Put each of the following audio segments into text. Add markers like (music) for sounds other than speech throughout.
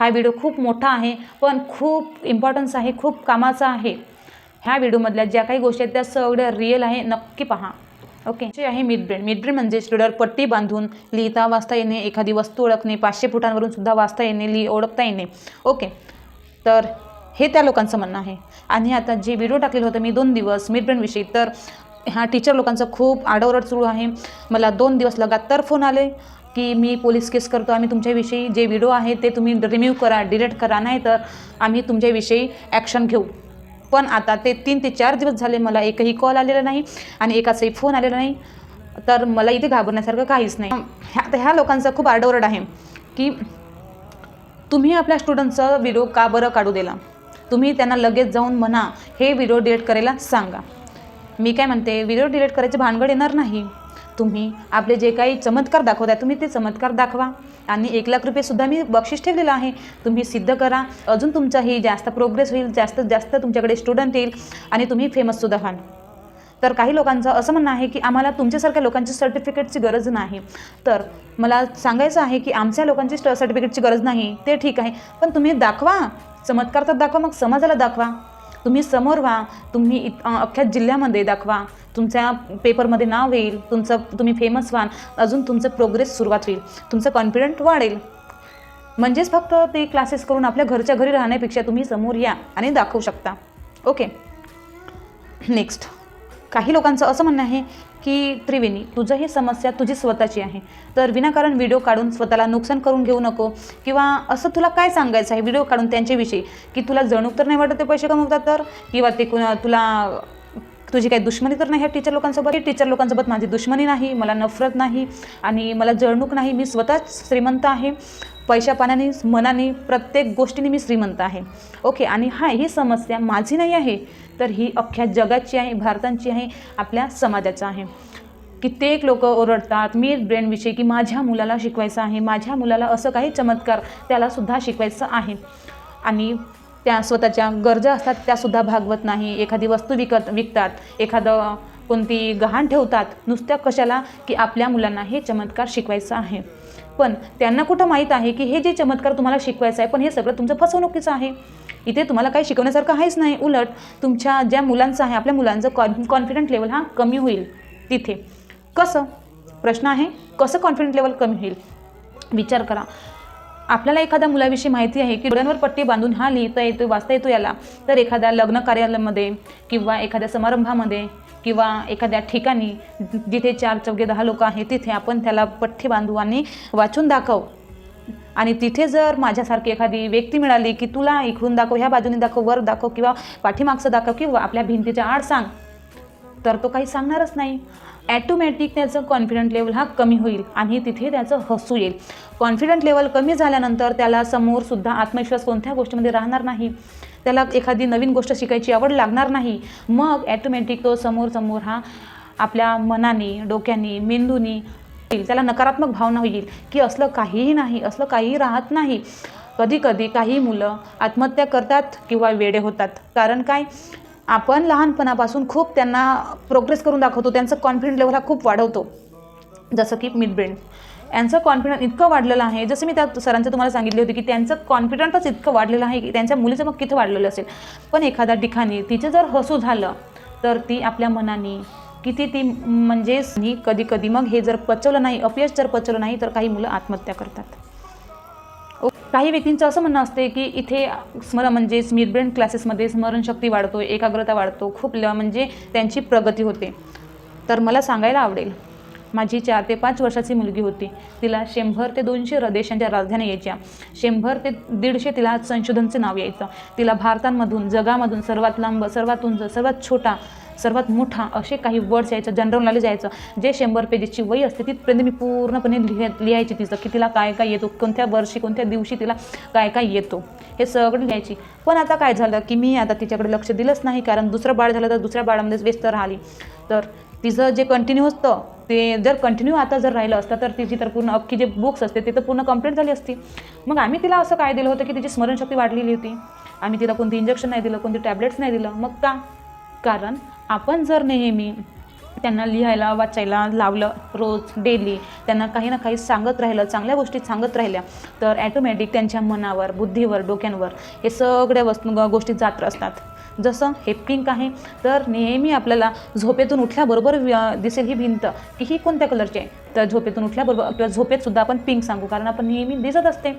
हा व्हिडिओ खूप मोठा आहे पण खूप इम्पॉर्टन्स आहे खूप कामाचा आहे. ह्या व्हिडिओमधल्या ज्या काही गोष्टी आहेत त्या सगळ्या रिअल आहे नक्की पहा. ओके जे आहे मिडब्रेन मिडब्रेन म्हणजे स्टुडर पट्टी बांधून लिहिता वाचता येणे एखादी वस्तू ओळखणे पाचशे फुटांवरून सुद्धा वाचता येणे लिहि ओळखता येणे. ओके तर हे त्या लोकांचं म्हणणं आहे. आणि आता जे व्हिडिओ टाकलेलं होतं मी दोन दिवस मिडब्रेनविषयी तर ह्या टीचर लोकांचं खूप आडवरड सुरू आहे. मला दोन दिवस लगातार फोन आले. की मी पोलीस केस करतो आम्ही तुमच्याविषयी जे व्हिडिओ आहे ते तुम्ही रिम्यूव्ह करा डिलीट करा नाही तर आम्ही तुमच्याविषयी ॲक्शन घेऊ. पण आता ते तीन ते चार दिवस झाले मला एकही कॉल आलेला नाही आणि एकाचाही फोन आलेला नाही. तर मला इथे घाबरण्यासारखं काहीच नाही. ह्या आता ह्या लोकांचा खूप आरडाओरड आहे की तुम्ही आपल्या स्टुडंटचा व्हिडिओ का बरं काढू दिला? तुम्ही त्यांना लगेच जाऊन म्हणा हे व्हिडिओ डिलीट करायला सांगा. मी काय म्हणते व्हिडिओ डिलीट करायचे भानगड येणार नाही. तुम्ही आपले जे काही चमत्कार दाखवत आहे तुम्ही ते चमत्कार दाखवा. आणि एक लाख रुपयेसुद्धा मी बक्षीस ठेवलेलं आहे. तुम्ही सिद्ध करा. अजून तुमचाही जास्त प्रोग्रेस होईल जास्तीत जास्त तुमच्याकडे स्टुडंट येईल आणि तुम्ही फेमससुद्धा व्हाल. तर काही लोकांचं असं म्हणणं आहे की आम्हाला तुमच्यासारख्या लोकांची सर्टिफिकेटची गरज नाही. तर मला सांगायचं आहे की आमच्या लोकांची सर्टिफिकेटची गरज नाही. ते ठीक आहे. पण तुम्ही दाखवा. चमत्कार तर दाखवा मग समाजाला दाखवा. तुम्ही समोर व्हा. तुम्ही इत अख्ख्या जिल्ह्यामध्ये दाखवा. तुमच्या पेपरमध्ये नाव येईल तुमचं तुम्ही फेमस व्हाल अजून तुमचं प्रोग्रेस सुरुवात होईल. तुमचं कॉन्फिडंट वाढेल. म्हणजेच फक्त ते क्लासेस करून आपल्या घरच्या घरी राहण्यापेक्षा तुम्ही समोर या आणि दाखवू शकता. ओके नेक्स्ट काही लोकांचं असं म्हणणं आहे की त्रिवेणी तुझं ही समस्या तुझी स्वतःची आहे. तर विनाकारण व्हिडिओ काढून स्वतःला नुकसान करून घेऊ नको किंवा असं तुला काय सांगायचं आहे? व्हिडिओ काढून त्यांच्याविषयी. की तुला जणूक तर नाही वाटत ते पैसे कमवतात तर? किंवा ते कुणा तुला तुझी काही दुश्मनी तर नाही ह्या टीचर लोकांसोबत? हे टीचर लोकांसोबत माझी दुश्मनी नाही मला नफरत नाही आणि मला जळणूक नाही? मी स्वतःच श्रीमंत आहे. पैशा पाण्याने मनाने प्रत्येक गोष्टीने मी श्रीमंत आहे. ओके आणि हा ही समस्या माझी नाही आहे तर ही अख्ख्या जगाची आहे भारतांची आहे आपल्या समाजाचं आहे. कित्येक लोक ओरडतात मी ब्रेनविषयी की माझ्या मुलाला शिकवायचं आहे माझ्या मुलाला असं काही चमत्कार त्यालासुद्धा शिकवायचं आहे. आणि त्या स्वतःच्या गरजा असतात त्यासुद्धा भागवत नाही. एखादी वस्तू विकत विकतात एखादं कोणती गहाण ठेवतात नुसत्या कशाला की आपल्या मुलांना हे चमत्कार शिकवायचं आहे. पण त्यांना कुठं माहीत आहे की हे जे चमत्कार तुम्हाला शिकवायचं आहे पण हे सगळं तुमचं फसवणुकीचं आहे. इथे तुम्हाला काही शिकवण्यासारखं आहेच नाही. उलट तुमच्या ज्या मुलांचं आहे आपल्या मुलांचं कॉन कॉन्फिडंट लेवल हा कमी होईल तिथे. कसं? प्रश्न आहे कसं कॉन्फिडंट लेवल कमी होईल? विचार करा. आपल्याला एखाद्या मुलाविषयी माहिती आहे की डोळ्यांवर पट्टी बांधून हा लिहिता येतो वाचता येतो याला. तर एखाद्या लग्न कार्यालयामध्ये किंवा एखाद्या समारंभामध्ये किंवा एखाद्या ठिकाणी जिथे चार चौघे दहा लोक आहेत तिथे आपण त्याला पट्टी बांधू आणि वाचून दाखव. आणि तिथे जर माझ्यासारखी एखादी व्यक्ती मिळाली की तुला इकडून दाखव ह्या बाजूने दाखव वर दाखव किंवा पाठीमागचं दाखव किंवा आपल्या भिंतीच्या आड सांग तर तो काही सांगणारच नाही. ॲटोमॅटिक त्याचं कॉन्फिडंट लेवल हा कमी होईल आणि तिथे त्याचं हसू येईल. कॉन्फिडंट लेवल कमी झाल्यानंतर त्याला समोरसुद्धा आत्मविश्वास कोणत्या गोष्टीमध्ये राहणार नाही? त्याला एखादी नवीन गोष्ट शिकायची आवड लागणार नाही. मग ॲटोमॅटिक तो समोर समोर हा आपल्या मनाने डोक्याने मेंदूनी त्याला नकारात्मक भावना होईल की असलं काहीही नाही असलं काहीही राहत नाही. कधी कधी काही मुलं आत्महत्या करतात किंवा वेडे होतात. कारण काय? आपण लहानपणापासून खूप त्यांना प्रोग्रेस करून दाखवतो. त्यांचं कॉन्फिडंट लेवल हा खूप वाढवतो. जसं की मिड ब्रेन यांचं कॉन्फिडन्स इतकं वाढलेलं आहे. जसं मी त्या सरांचं तुम्हाला सांगितले होते की त्यांचं कॉन्फिडंटच इतकं वाढलेलं आहे की त्यांच्या मुलीचं मग किती वाढलेलं असेल. पण एखाद्या ठिकाणी तिचं जर हसू झालं तर ती आपल्या मनाने किती ती म्हणजेच ही कधी कधी मग हे जर पचवलं नाही अपयश जर पचवलं नाही तर काही मुलं आत्महत्या करतात. काही व्यक्तींचं असं म्हणणं असते की इथे स्मरण म्हणजे मिड ब्रेन क्लासेसमध्ये स्मरणशक्ती वाढतो एकाग्रता वाढतो खूप म्हणजे त्यांची प्रगती होते. तर मला सांगायला आवडेल माझी चार ते पाच वर्षाची मुलगी होती. तिला शंभर ते दोनशे र देशांच्या राजधान्या यायच्या. शंभर ते दीडशे तिला संशोधनचं नाव यायचं. तिला भारतांमधून जगामधून सर्वात लांब सर्वात उंच सर्वात छोटा सर्वात मोठा असे काही वर्ड्स यायचं जनरल नॉलेज यायचं जे शंभर पेजेसची वही असते तिथपर्यंत मी पूर्णपणे लिह लिहायची तिचं की तिला काय काय येतो कोणत्या वर्षी कोणत्या दिवशी तिला काय काय येतो हे सगळं लिहायची. पण आता काय झालं की मी आता तिच्याकडे लक्ष दिलंच नाही कारण दुसरं बाळ झालं तर दुसऱ्या बाळामध्येच व्यस्त राहिली. तर तिचं जे कंटिन्यू असतं ते जर कंटिन्यू आता जर राहिलं असतं तर तिची तर पूर्ण अख्खी जे बुक्स असते ते तर पूर्ण कंप्लीट झाली असती. मग आम्ही तिला असं काय दिलं होतं की तिची स्मरणशक्ती वाढलेली होती. आम्ही तिला कोणती इंजेक्शन नाही दिलं कोणती टॅबलेट्स नाही दिलं. मग का? कारण आपण जर नेहमी त्यांना लिहायला वाचायला लावलं रोज डेली त्यांना काही ना काही सांगत राहिलं चांगल्या गोष्टी सांगत राहिल्या तर ॲटोमॅटिक त्यांच्या मनावर बुद्धीवर डोक्यांवर हे सगळ्या वस्तू गोष्टी जात असतात. जसं हे पिंक आहे तर नेहमी आपल्याला झोपेतून उठल्याबरोबर दिसेल ही भिंत. की ही कोणत्या कलरची आहे? तर झोपेतून उठल्याबरोबर किंवा झोपेतसुद्धा आपण पिंक सांगू कारण आपण नेहमी दिसत असते.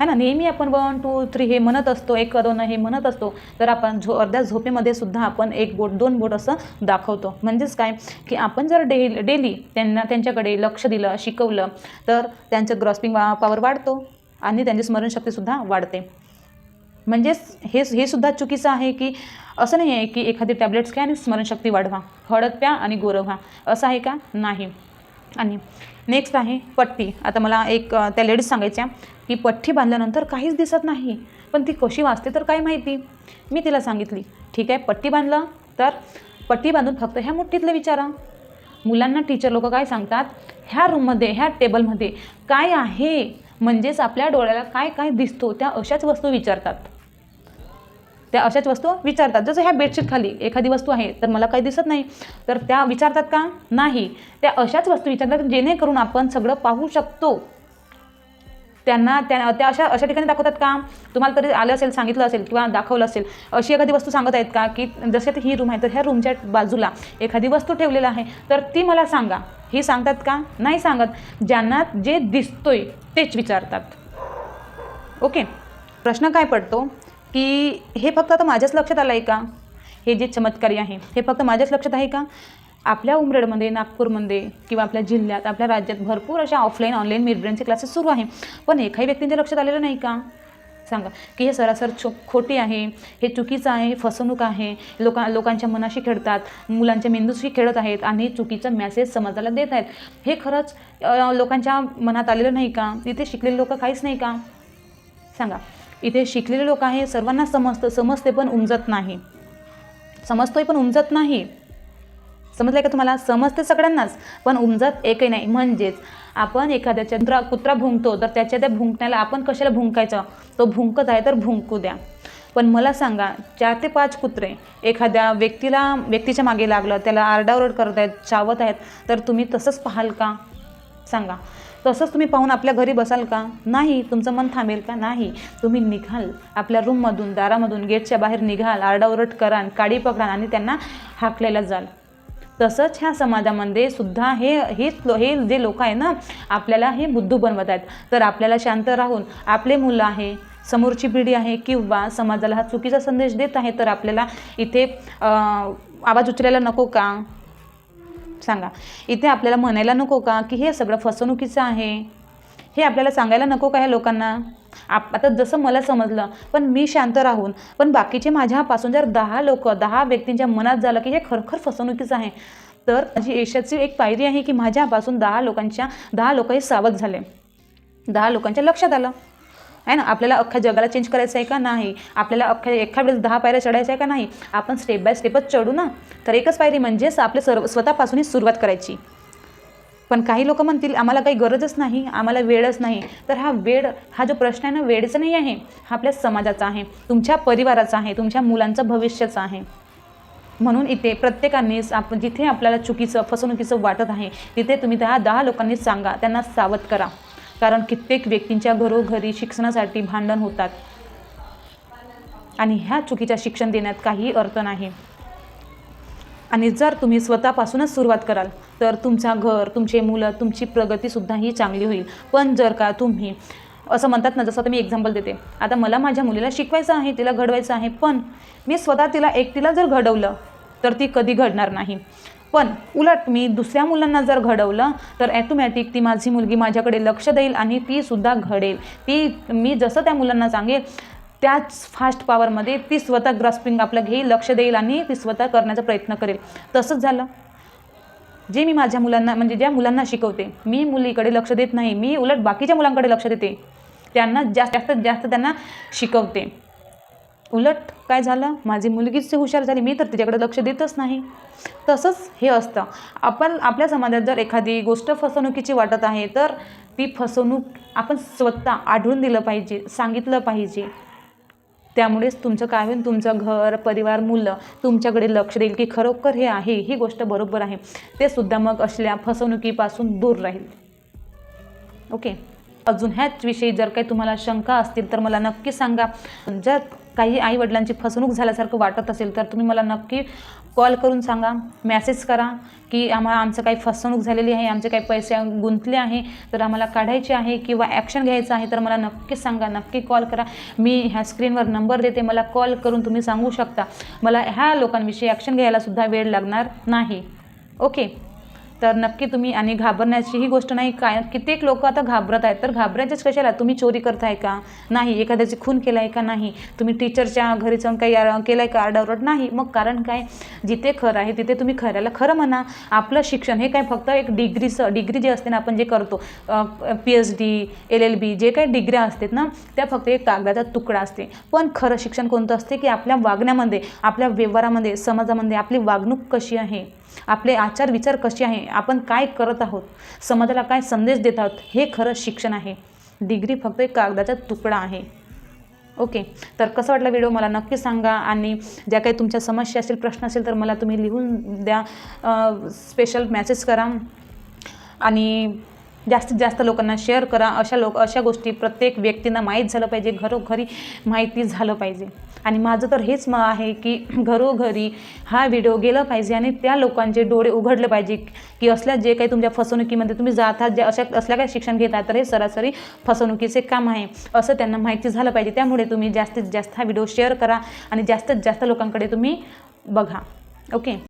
है ना? नेहमी आपण वन टू थ्री हे म्हणत असतो एक दोन हे म्हणत असतो. तर आपण झो अर्ध्या झोपेमध्ये सुद्धा आपण एक बोट दोन बोट असं दाखवतो. म्हणजेच काय? की आपण जर डे डेली त्यांना त्यांच्याकडे लक्ष दिलं शिकवलं तर त्यांचं ग्रॉस्पिंग पॉवर वाढतो आणि त्यांची स्मरणशक्तीसुद्धा वाढते. म्हणजेच हे हे सुद्धा चुकीचं आहे की असं नाही आहे की एखादी टॅबलेट्स घ्या आणि स्मरणशक्ती वाढवा. हळद प्या आणि गोरव व्हा. असं आहे का? नाही. आणि नेक्स्ट आहे पट्टी. आता मला एक त्या लेडीज सांगायच्या की पट्टी बांधल्यानंतर काहीच दिसत नाही पण ती कशी वाचते तर काय माहिती? मी तिला सांगितली ठीक आहे पट्टी बांधलं तर पट्टी बांधून फक्त ह्या मुठ्ठीतलं विचारा. मुलांना टीचर लोक काय सांगतात? ह्या रूममध्ये ह्या टेबलमध्ये काय आहे? म्हणजेच आपल्या डोळ्याला काय काय दिसतो? त्या अशाच वस्तू विचारतात. त्या अशाच वस्तू विचारतात. जसं ह्या बेडशीट खाली एखादी वस्तू आहे तर मला काही दिसत नाही. तर त्या विचारतात का? नाही. त्या अशाच वस्तू विचारतात जेणेकरून आपण सगळं पाहू शकतो. त्यांना त्या त्या अशा अशा ठिकाणी दाखवतात का? तुम्हाला तरी आलं असेल सांगितलं असेल किंवा दाखवलं असेल अशी एखादी वस्तू सांगत आहेत का? की जसे ही रूम आहे तर ह्या रूमच्या बाजूला एखादी वस्तू ठेवलेलं आहे. तर ती मला सांगा. ही सांगतात का? नाही सांगत. ज्यांना जे दिसतोय तेच विचारतात. ओके? प्रश्न काय पडतो? की हे फक्त आता माझ्याच लक्षात आलं आहे का? हे जे चमत्कारी आहे हे फक्त माझ्याच लक्षात आहे का? आपल्या उमरेडमध्ये नागपूरमध्ये किंवा आपल्या जिल्ह्यात आपल्या राज्यात भरपूर अशा ऑफलाईन ऑनलाईन मिडब्रेनचे क्लासेस सुरू आहे. पण एकाही व्यक्तींच्या लक्षात आलेलं नाही का? सांगा की हे सरासर छो खोटी आहे हे चुकीचं आहे हे फसवणूक आहे. लोका लोकांच्या मनाशी खेळतात मुलांच्या मेंदूशी खेळत आहेत आणि चुकीचा मेसेज समाजाला देत आहेत. हे खरंच लोकांच्या मनात आलेलं नाही का? तिथे शिकलेले लोक काहीच नाही का? सांगा. इथे शिकलेले लोक आहे सर्वांना समजतं. समजते पण उमजत नाही. समजतोय पण उमजत नाही. समजलं का तुम्हाला? समजते सगळ्यांनाच पण उमजत एकही नाही. म्हणजेच आपण एखाद्याच्या कुत्रा कुत्रा भुंकतो तर त्याच्या त्या भुंकण्याला आपण कशाला भुंकायचं? तो भुंकत आहे तर भुंकू द्या. पण मला सांगा चार ते पाच कुत्रे एखाद्या व्यक्तीला व्यक्तीच्या मागे लागलं त्याला आरडाओरड करत आहेत चावत आहेत तर तुम्ही तसंच पाहाल का? सांगा. तसंच तुम्ही पाहून आपल्या घरी बसाल का? नाही. तुमचं मन थांबेल का? नाही. तुम्ही निघाल. आपल्या रूममधून दारामधून गेटच्या बाहेर निघाल. आरडाओरड कराल काडी पकडाल आणि त्यांना हाकलेला जाल. तसंच ह्या समाजामध्ये सुद्धा हे हेच लो- हे जे लोक आहे ना आपल्याला हे बुद्धू बनवत आहेत. तर आपल्याला शांत राहून आपले मुलं आहे समोरची पिढी आहे किंवा समाजाला हा चुकीचा संदेश देत आहे तर आपल्याला इथे आवाज उचलायला नको का? सांगा. इथे आपल्याला म्हणायला नको का की हे सगळं फसवणुकीचं आहे? हे आपल्याला सांगायला नको का ह्या लोकांना? आप आता जसं मला समजलं पण मी शांत राहून पण बाकीचे माझ्यापासून जर दहा लोक दहा व्यक्तींच्या मनात झालं की हे खरखर फसवणुकीचं आहे तर माझी यशाची एक पायरी आहे की माझ्यापासून दहा लोकांच्या दहा लोक हे सावध झाले. दहा लोकांच्या लक्षात आलं. आहे ना? आपल्याला अख्ख्या जगाला चेंज करायचं आहे का? नाही. आपल्याला अख्ख्या एका वेळेस दहा पायऱ्या चढायच्या आहे का? नाही. आपण स्टेप बाय स्टेपच चढू ना. तर एकच पायरी म्हणजेच आपल्या सर्व स्वतःपासूनच सुरुवात करायची. पण काही लोक म्हणतील आम्हाला काही गरजच नाही. आम्हाला वेळच नाही. तर हा वेळ हा जो प्रश्न आहे ना वेळचा नाही आहे. हा आपल्या समाजाचा आहे. तुमच्या परिवाराचा आहे. तुमच्या मुलांचं भविष्याचं आहे. म्हणून इथे प्रत्येकानेच आपण जिथे आपल्याला चुकीचं फसवणुकीचं वाटत आहे तिथे तुम्ही दहा दहा लोकांनी सांगा. त्यांना सावध करा. कारण कित्येक व्यक्तींच्या घरोघरी शिक्षणासाठी भांडण होतात. आणि ह्या चुकीच्या शिक्षण देण्यात काही अर्थ नाही. आणि जर तुम्ही स्वतःपासूनच सुरुवात कराल तर तुमचा घर तुमचे मुलं तुमची प्रगतीसुद्धा ही चांगली होईल. पण जर का तुम्ही असं म्हणतात ना जसं आता मी एक्झाम्पल देते. आता मला माझ्या मुलीला शिकवायचं आहे तिला घडवायचं आहे पण मी स्वतः तिला एकटीला जर घडवलं तर ती कधी घडणार नाही. पण उलट मी दुसऱ्या मुलांना जर घडवलं तर ॲटोमॅटिक ती माझी मुलगी माझ्याकडे लक्ष देईल आणि ती सुद्धा घडेल. ती मी जसं त्या मुलांना सांगेल त्याच फास्ट पॉवरमध्ये ती स्वतः ग्रास्पिंग आपलं घेईल लक्ष देईल आणि ती स्वतः करण्याचा प्रयत्न करेल. तसंच झालं. जे मी माझ्या मुलांना म्हणजे ज्या मुलांना शिकवते मी मुलीकडे लक्ष देत नाही मी उलट बाकीच्या मुलांकडे लक्ष देते त्यांना जास्त जास्तीत जास्त त्यांना शिकवते. उलट काय झालं? माझी मुलगीच हुशार झाली. मी तर तिच्याकडे लक्ष देतच नाही. तसंच हे असतं. आपण आपल्या समाजात जर एखादी गोष्ट फसवणुकीची वाटत आहे तर ती फसवणूक आपण स्वतः आढळून दिलं पाहिजे सांगितलं पाहिजे. त्यामुळेच तुमचं काय होईल? तुमचं घर परिवार मुलं तुमच्याकडे लक्ष देईल की खरोखर हे आहे ही गोष्ट बरोबर आहे. ते सुद्धा मग असल्या फसवणुकीपासून दूर राहील. ओके? अजून ह्याच विषयी जर काही तुम्हाला शंका असतील तर मला नक्की सांगा. जर काही आईवडिलांची फसवणूक झाल्यासारखं वाटत असेल तर तुम्ही मला नक्की कॉल करून सांगा मॅसेज करा की आम्हाला आमचं काही फसवणूक झालेली आहे आमचे काही पैसे गुंतले आहे तर आम्हाला काढायचे आहे किंवा ॲक्शन घ्यायचं आहे तर मला नक्की सांगा नक्की कॉल करा. मी ह्या स्क्रीनवर नंबर देते मला कॉल करून तुम्ही सांगू शकता. मला ह्या लोकांविषयी ॲक्शन घ्यायलासुद्धा वेळ लागणार नाही. ओके. तर नक्की तुम्ही आणि घाबरण्याची ही गोष्ट नाही. काय कित्येक लोक आता घाबरत आहेत. तर घाबरायचेच कशाला? तुम्ही चोरी करताय का? नाही. एखाद्याची खून केला आहे का? नाही. तुम्ही टीचरच्या घरी जाऊन काही केलं आहे का? आरडाओरड? नाही. मग कारण काय? जिथे खरं आहे तिथे तुम्ही खऱ्याला खरं म्हणा. आपलं शिक्षण हे काय? फक्त एक डिग्रीचं डिग्री जे असते ना आपण जे करतो P H D L L B जे काही डिग्र्या असतात ना त्या फक्त एक कागदाचा तुकडा असते. पण खरं शिक्षण कोणतं असते? की आपल्या वागण्यामध्ये आपल्या व्यवहारामध्ये समाजामध्ये आपली वागणूक कशी आहे? आपले आचार विचार कसे आहे? आपण काय करत आहोत? समाजाला काय संदेश देत आहोत? हे खरं शिक्षण आहे. डिग्री फक्त एक कागदाचा तुकडा आहे. ओके तर कसं वाटलं व्हिडिओ मला नक्की सांगा. आणि ज्या काही तुमच्या समस्या असेल प्रश्न असेल तर मला तुम्ही लिहून द्या. स्पेशल मॅसेज करा. आणि जास्तीत जास्त लोकांना शेअर करा. अशा लोक अशा गोष्टी प्रत्येक व्यक्तींना माहीत झालं पाहिजे. घरोघरी माहिती झालं पाहिजे. आणि माझं तर हेच म आहे की (clears throat) घरोघरी हा व्हिडिओ गेला पाहिजे आणि त्या लोकांचे डोळे उघडले पाहिजे. की असल्या जे काही तुमच्या फसवणुकीमध्ये तुम्ही जातात जे अशा असल्या काही शिक्षण घेतात तर हे सरासरी फसवणुकीचे काम आहे. असं त्यांना माहिती झालं पाहिजे. त्यामुळे तुम्ही जास्तीत जास्त हा व्हिडिओ शेअर करा आणि जास्तीत जास्त लोकांकडे तुम्ही बघा. ओके